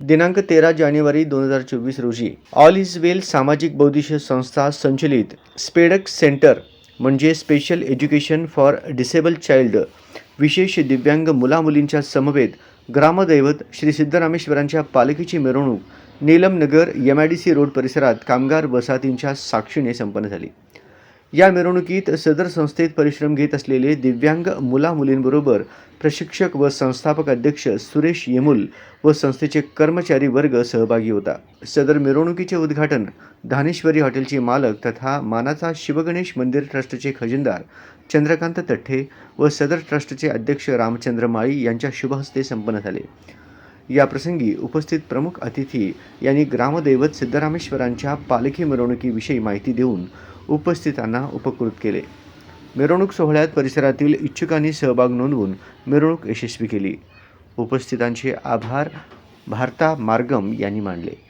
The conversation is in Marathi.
दिनांक तेरा जानेवारी दोन हजार चोवीस रोजी ऑल इज वेल सामाजिक बौद्धिश संस्था संचलित स्पेडक सेंटर म्हणजे special education for disable child विशेष दिव्यांग मुलामुलींच्या समवेत ग्रामदैवत श्री सिद्धरामेश्वरांच्या पालखीची मिरवणूक Neelamnagar M I D C road परिसरात कामगार वसाहतींच्या साक्षीने संपन्न झाली. या मिरवणुकीत सदर संस्थेत परिश्रम घेत असलेले दिव्यांग मुलामुलींबरोबर प्रशिक्षक व संस्थापक अध्यक्ष सुरेश येमुल व संस्थेचे कर्मचारी वर्ग सहभागी होता. सदर मिरवणुकीचे उद्घाटन धानेश्वरी हॉटेलचे मालक तथा मानाचा शिवगणेश मंदिर ट्रस्टचे खजिनदार चंद्रकांत तठ्ठे व सदर ट्रस्टचे अध्यक्ष रामचंद्र माळी यांच्या शुभहस्ते संपन्न झाले. या प्रसंगी उपस्थित प्रमुख अतिथी यांनी ग्रामदैवत सिद्धरामेश्वरांच्या पालखी मिरवणुकीविषयी माहिती देऊन उपस्थितांना उपकृत केले. मिरवणूक सोहळ्यात परिसरातील इच्छुकांनी सहभाग नोंदवून मिरवणूक यशस्वी केली. उपस्थितांचे आभार भारता मार्गम यांनी मानले.